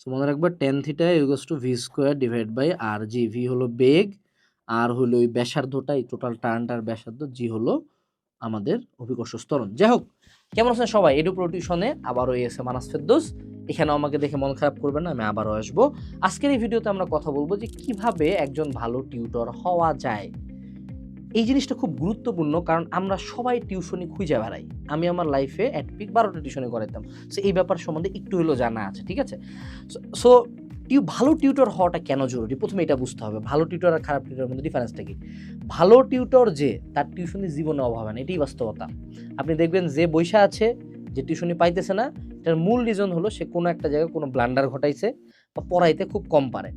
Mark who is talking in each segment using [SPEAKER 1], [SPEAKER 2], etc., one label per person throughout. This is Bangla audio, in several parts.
[SPEAKER 1] সো মনে রাখবে tan theta equals to v square divide by r g v হলো বেগ আর হলো ওই ব্যাসার্ধটা এই টোটাল টার্নটার ব্যাসার্ধ জি হলো আমাদের অভিকর্ষ স্তরণ যাই হোক কেমন আছেন সবাই? এডু প্রোটিউশনে আবারও এসে মানাস ফেরদৌস এখানে আমাকে দেখে মন খারাপ করবেন না, আমি আবারও আসব। আজকের এই ভিডিওতে আমরা কথা বলব যে কীভাবে একজন ভালো টিউটর হওয়া যায়। এই জিনিসটা খুব গুরুত্বপূর্ণ, কারণ আমরা সবাই টিউশনি খুঁজে বেড়াই। আমি আমার লাইফে অ্যাট পিক বারোটা টিউশনি করাইতাম। সো এই ব্যাপার সম্বন্ধে একটু হলেও জানা আছে, ঠিক আছে? সো টিউ, ভালো টিউটর হওয়াটা কেন জরুরি? প্রথমে এটা বুঝতে হবে। ভালো টিউটর আর খারাপ টিউটরের মধ্যে ডিফারেন্সটা কি? ভালো টিউটর যে, তার টিউশনি জীবনে অভাব হয় না, এটাই বাস্তবতা। আপনি দেখবেন যে বৈশা আছে, যে টিউশনি পাইতেছে না, এটার মূল রিজন হলো সে কোনো একটা জায়গায় কোনো ব্লান্ডার ঘটাইছে। বা পড়াইতে খুব কম পারে।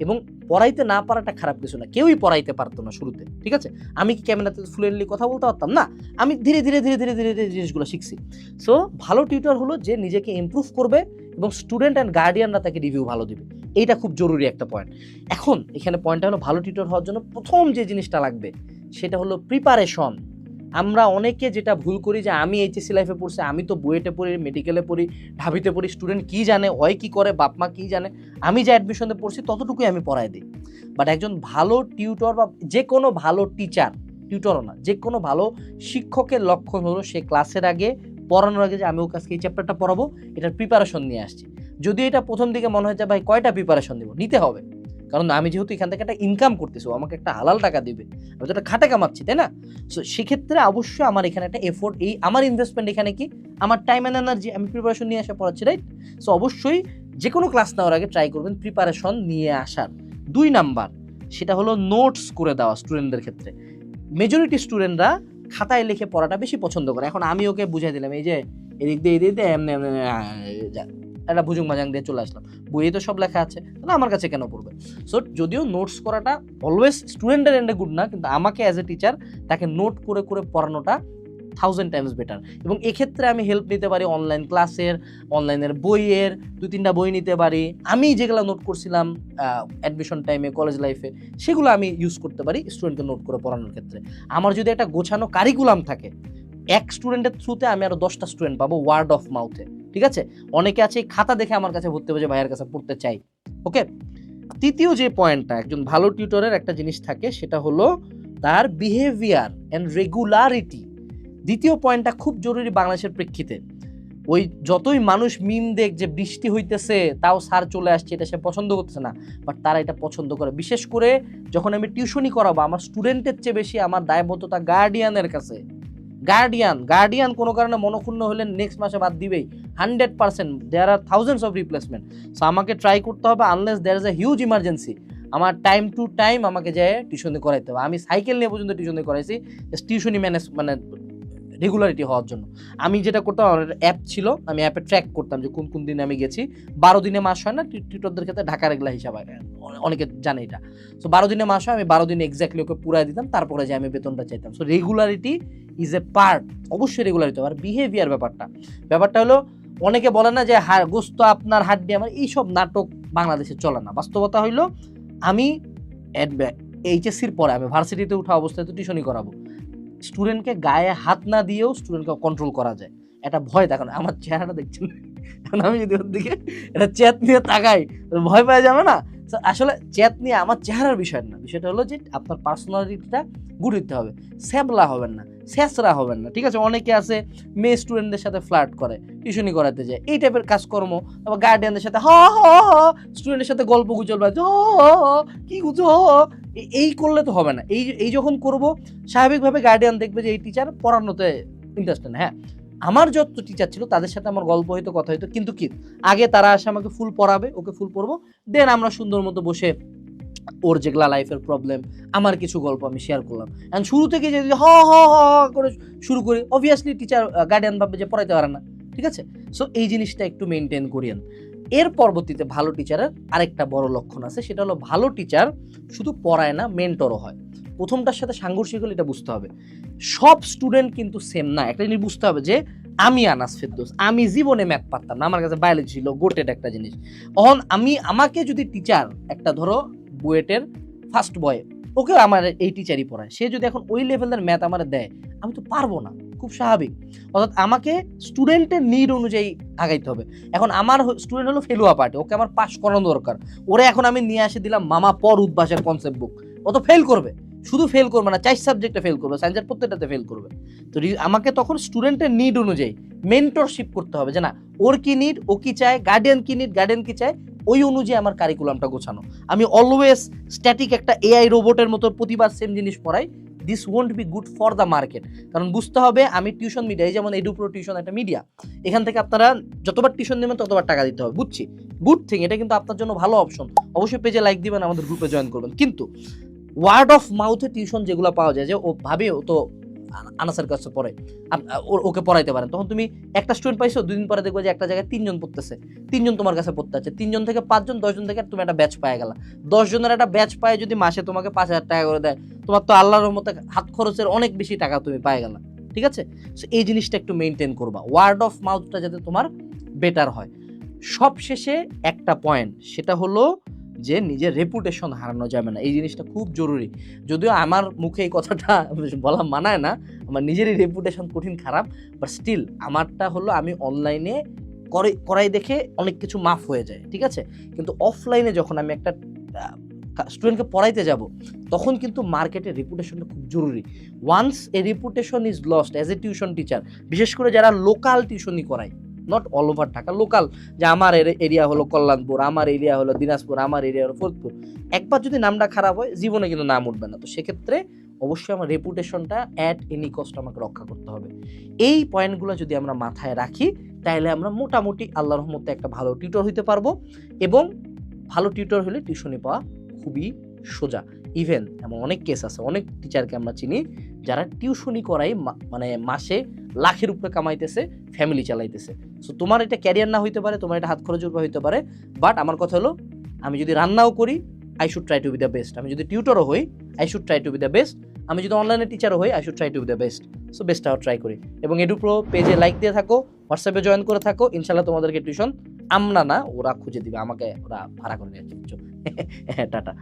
[SPEAKER 1] এবং পড়াইতে না পারাটা খারাপ কিছু না। কেউই পড়াইতে পারতো না শুরুতে, ঠিক আছে? আমি কি ক্যামেরাতে ফ্লুয়েন্টলি কথা বলতে পারতাম? না, আমি ধীরে ধীরে ধীরে ধীরে ধীরে ধীরে জিনিসগুলো শিখছি। সো ভালো টিউটর হলো যে নিজেকে ইমপ্রুভ করবে এবং স্টুডেন্ট অ্যান্ড গার্ডিয়ানরা তাকে রিভিউ ভালো দিবে। এইটা খুব জরুরি একটা পয়েন্ট এখন এখানে পয়েন্টটা হলো ভালো টিউটর হওয়ার জন্য প্রথম যে জিনিসটা লাগবে, সেটা হলো প্রিপারেশন আমরা অনেকে যেটা ভুল করি যে আমি এইচএসসি লাইফে পড়ছি, আমি তো বুয়েটে পড়ি মেডিকেলে পড়ি, ঢাবিতে পড়ি স্টুডেন্ট কী জানে ওই কী করে, বাপ মা কী জানে, আমি যে অ্যাডমিশনে পড়ছি ততটুকুই আমি পড়াই দিই। বাট একজন ভালো টিউটর বা যে কোনো ভালো টিচার টিউটরও না, যে কোনো ভালো শিক্ষকের লক্ষণ হলো সে ক্লাসের আগে, পড়ানোর আগে যে আমি ওর কাছকে এই চ্যাপ্টারটা পড়াবো, এটার প্রিপারেশন নিয়ে আসছি। যদি এটা প্রথম দিকে মনে হয় যে ভাই কয়টা প্রিপারেশন দেবো? নিতে হবে। কারণ আমি যেহেতু এখান থেকে একটা ইনকাম করতেছি আমাকে একটা হালাল টাকা দিবে, আমি তো একটা খাটে কামাচ্ছি, তাই না? সো সেক্ষেত্রে অবশ্যই আমার এখানে একটা এফোর্ট এই আমার ইনভেস্টমেন্ট এখানে কি? আমার টাইম অ্যান্ড এনার্জি আমি প্রিপারেশন নিয়ে আসা পড়াচ্ছি রাইট সো অবশ্যই যে কোনো ক্লাস নেওয়ার আগে ট্রাই করবেন প্রিপারেশন নিয়ে আসার। দুই নাম্বার সেটা হলো নোটস করে দেওয়া স্টুডেন্টদের ক্ষেত্রে। মেজরিটি স্টুডেন্টরা খাতায় লিখে পড়াটা বেশি পছন্দ করে। এখন আমি ওকে বুঝাই দিলাম, এই যে, এদিক দিয়ে এদিক দিয়ে, এমনি এমনি। একটা ভুজুং মাজাং দিয়ে চলে আসলাম। বইয়ে তো সব লেখা আছে, তাহলে আমার কাছে কেন পড়বে? সো যদিও নোটস করাটা অলওয়েজ স্টুডেন্টের এন্ডে গুড না, কিন্তু আমাকে অ্যাজ এ টিচার তাকে নোট করে করে পড়ানোটা থাউজেন্ড টাইমস বেটার এবং এক্ষেত্রে আমি হেল্প নিতে পারি অনলাইন ক্লাসের অনলাইনের বইয়ের, দুই তিনটা বই নিতে পারি। আমি যেগুলো নোট করছিলাম অ্যাডমিশন টাইমে কলেজ লাইফে সেগুলো আমি ইউজ করতে পারি স্টুডেন্টকে নোট করে পড়ানোর ক্ষেত্রে। আমার যদি একটা গোছানো কারিকুলাম থাকে, এক স্টুডেন্টের থ্রুতে আমি আরও দশটা স্টুডেন্ট পাবো ওয়ার্ড অফ মাউথে ঠিক আছে? অনেকে আছে, খাতা দেখে আমার কাছে ভর্তি হবে যে ভাইয়ের কাছে পড়তে চাই। ওকে তৃতীয় যে পয়েন্টটা, একজন ভালো টিউটরের একটা জিনিস থাকে, সেটা হলো তার বিহেভিয়ার অ্যান্ড রেগুলারিটি দ্বিতীয় পয়েন্টটা খুব জরুরি বাংলাদেশের প্রেক্ষিতে। ওই যতই মানুষ মিম দেখ যে বৃষ্টি হইতেছে, তাও সার চলে আসছে, এটা সে পছন্দ করতেছে না। বাট তারা এটা পছন্দ করে। বিশেষ করে যখন আমি টিউশনি করাবো, আমার স্টুডেন্টের চেয়ে বেশি আমার দায়বদ্ধতা গার্ডিয়ানের কাছে। গার্ডিয়ান গার্ডিয়ান কোনো কারণে মনক্ষুণ্ণ হলে নেক্সট মাসে বাদ দিবেই। Hundred percent there are thousands of replacement so আমাকে ট্রাই করতে হবে unless there is a huge emergency আমার টাইম টু টাইম আমাকে যেয়ে টিউশনি করাইতে হবে। আমি সাইকেল নিয়ে পর্যন্ত টিউশনি করাইছি টিউশনি ম্যানেজ মানে রেগুলারিটি হওয়ার জন্য। আমি যেটা করতাম, আমার অ্যাপ ছিল, আমি অ্যাপে ট্র্যাক করতাম যে কোন কোন দিনে আমি গেছি। বারো দিনে মাস হয় না টিউটরদের ক্ষেত্রে ঢাকা রেগুলা হিসাব অনেকে জানে এটা। সো বারো দিনে মাস হয়, আমি বারো দিনে এক্স্যাক্টলি ওকে পুরাই দিতাম, তারপরে যে আমি বেতনটা চাইতাম। So regularity is a part অবশ্যই রেগুলারিটি আর বিহেভিয়ার ব্যাপারটা ব্যাপারটা হলো, অনেকে বলে না যে হাড় গোস্ত আপনার হাড্ডি আমার, এইসব নাটক বাংলাদেশে চলে না। বাস্তবতা হইল, আমি এইচএসসির পরে আমি ভার্সিটিতে উঠা অবস্থায় তো টিউশনই করাবো। স্টুডেন্টকে গায়ে হাত না দিয়েও স্টুডেন্টকে কন্ট্রোল করা যায়। এটা ভয় দেখো না আমার চেহারাটা দেখছেন? আমি যদি ওর দিকে এটা চেত নিয়ে তাকাই, ভয় পাওয়া যাবে না? আসলে চেত নিয়ে আমার চেহারার বিষয় না। বিষয়টা হলো যে আপনার পার্সোনালিটিটা গুড হইতে হবে। স্যাবলা হবেন না স্যাসরা হবেন না ঠিক আছে? অনেকে আছে মেয়ে স্টুডেন্টদের সাথে ফ্লার্ট করে টিউশনি করাতে যায়। এই টাইপের কাজকর্ম তারপর গার্ডিয়ানদের সাথে হ হ স্টুডেন্টের সাথে গল্প গুজল হ, কি গুজো। এই করলে তো হবে না। এই এই যখন করব স্বাভাবিকভাবে গার্ডিয়ান দেখবে যে এই টিচার পড়ানোতে ইন্টারেস্টেড হ্যাঁ? আমার যত টিচার ছিল, তাদের সাথে আমার গল্প হইতো, কথা হইতো। কিন্তু কি, আগে তারা আসে আমাকে ফুল পড়াবে, ওকে ফুল পড়ব। দেন আমরা সুন্দর মতো বসে ওর যেগুলা লাইফের প্রবলেম আমার কিছু গল্প আমি শেয়ার করলাম। অ্যান্ড শুরু থেকে যদি হ হ হ হ করে শুরু করি অবভিয়াসলি টিচার গার্ডিয়ান ভাববে যে পড়াইতে পারে না, ঠিক আছে? সো এই জিনিসটা একটু মেনটেন করিয়েন এর পরবর্তীতে ভালো টিচারের আরেকটা বড় লক্ষণ আছে, সেটা হলো ভালো টিচার শুধু পড়ায় না মেন্টরও হয়। প্রথমটার সাথে সাংঘর্ষিক হলে এটা বুঝতে হবে। সব স্টুডেন্ট কিন্তু সেম না, একটা জিনিস বুঝতে হবে যে আমি আনাস ফেরদোস, আমি জীবনে ম্যাথ পারতাম না, আমার কাছে বায়োলজি ছিল গোটেড একটা জিনিস। অহন আমি, আমাকে যদি টিচার একটা ধরো বুয়েটের ফার্স্ট বয় ওকে আমার এই টিচারই পড়ায়। সে যদি এখন ওই লেভেলের ম্যাথ আমার দেয়, আমি তো পারব না, খুব স্বাভাবিক। অর্থাৎ আমাকে স্টুডেন্টের নিড অনুযায়ী আগাইতে হবে। এখন আমার স্টুডেন্ট হলো ফেলুয়া পার্টি, ওকে আমার পাস করানো দরকার। ওরে এখন আমি নিয়ে আসে দিলাম মামা পর উদ্ভাসের কনসেপ্ট বুক ও তো ফেল করবে। শুধু ফেল করবে না চার সাবজেক্টে ফেল করবে, সায়েন্সের প্রত্যেকটাতে ফেল করবে। তো আমাকে তখন স্টুডেন্টের নিড অনুযায়ী মেন্টরশিপ করতে হবে, যে না, ওর কি নিড ও কি চায় গার্ডিয়ান কি নিড গার্ডিয়ান কি চায়, ওই অনুযায়ী আমার কারিকুলামটা গোছানো। আমি অলওয়েজ স্ট্যাটিক একটা এআই রোবটের মতো প্রতিবার সেম জিনিস পড়াই this won't be good for the market কারণ বুঝতে হবে, আমি টিউশন মিডিয়া যেমন এডুপ্রো টিউশন একটা মিডিয়া এখান থেকে আপনারা যতবার টিউশন নেবেন, ততবার টাকা দিতে হবে, বুঝছি? গুড থিং এটা কিন্তু আপনার জন্য ভালো অপশন অবশ্যই পেজে লাইক দিবেন, আমাদের গ্রুপে জয়েন করবেন। কিন্তু ওয়ার্ড অফ মাউথে টিউশন যেগুলো পাওয়া যায়, যে ও ভাবে ও তো আনাসের কাছে পড়ে ওকে পড়াইতে পারেন তখন তুমি একটা স্টুডেন্ট পাইছো, দুদিন পরে দেখবে যে একটা জায়গায় তিনজন পড়তেছে। তিনজন তোমার কাছে পড়তে আছে। তিনজন থেকে পাঁচজন, দশজন থেকে তুমি একটা ব্যাচ পায়ে গেলা। দশজনের একটা ব্যাচ পায় যদি মাসে তোমাকে পাঁচ হাজার টাকা করে দেয়, তোমার তো আল্লাহর মতো হাত খরচের অনেক বেশি টাকা তুমি পায়ে গেলা। ঠিক আছে? So, এই জিনিসটা একটু মেনটেন করবা। ওয়ার্ড অফ মাউথটা যাতে তোমার বেটার হয়। সব শেষে একটা পয়েন্ট সেটা হলো যে নিজের রেপুটেশন হারানো যাবে না। এই জিনিসটা খুব জরুরি। যদিও আমার মুখে এই কথাটা বলা মানায় না, আমার নিজেরই রেপুটেশন কঠিন, খারাপ বাট স্টিল আমারটা হলো আমি অনলাইনে করে, করাই দেখে অনেক কিছু মাফ হয়ে যায়, ঠিক আছে? কিন্তু অফলাইনে যখন আমি একটা স্টুডেন্টকে পড়াইতে যাব, তখন কিন্তু মার্কেটের রেপুটেশনটা খুব জরুরি। Once a reputation is lost as a tuition teacher বিশেষ করে যারা লোকাল টিউশনই করায় not all over Dhaka local যে আমার এরিয়া হলো কল্যাণপুর, আমার এরিয়া হলো দিনাজপুর, আমার এরিয়া হলো ফরিদপুর। একবার যদি নামটা খারাপ হয়, জীবনে কিন্তু নাম উঠবে না। তো সেক্ষেত্রে অবশ্যই আমার রেপুটেশনটা অ্যাট এনি কস্ট আমাকে রক্ষা করতে হবে। এই পয়েন্টগুলো যদি আমরা মাথায় রাখি, তাহলে আমরা মোটামুটি আল্লাহ রহমতে একটা ভালো টিউটর হইতে পারব এবং ভালো টিউটর হলে টিউশনি পাওয়া খুবই সোজা। ইভেন এমন অনেক কেস আছে, অনেক টিচারকে আমরা চিনি যারা টিউশনি করাই মানে মাসে লাখের উপরে কামাইতেছে ফ্যামিলি চালাইতেছে। সো তোমার এটা ক্যারিয়ার না হইতে পারে, তোমার এটা হাত খরচ উপরে হইতে পারে বাট আমার কথা হলো, আমি যদি রান্নাও করি I should try to be the best আমি যদি টিউটরও হই I should try to be the best আমি যদি অনলাইনে টিচারও হই I should try to be the best so best বেস্টটাও try করি। এবং এডুপ্রো পেজে লাইক দিয়ে থাকো হোয়াটসঅ্যাপে জয়েন করে থাকো ইনশাল্লাহ তোমাদেরকে টিউশন আমরা না, ওরা খুঁজে দিবে, আমাকে ওরা ভাড়া করে নিয়ে টাটা।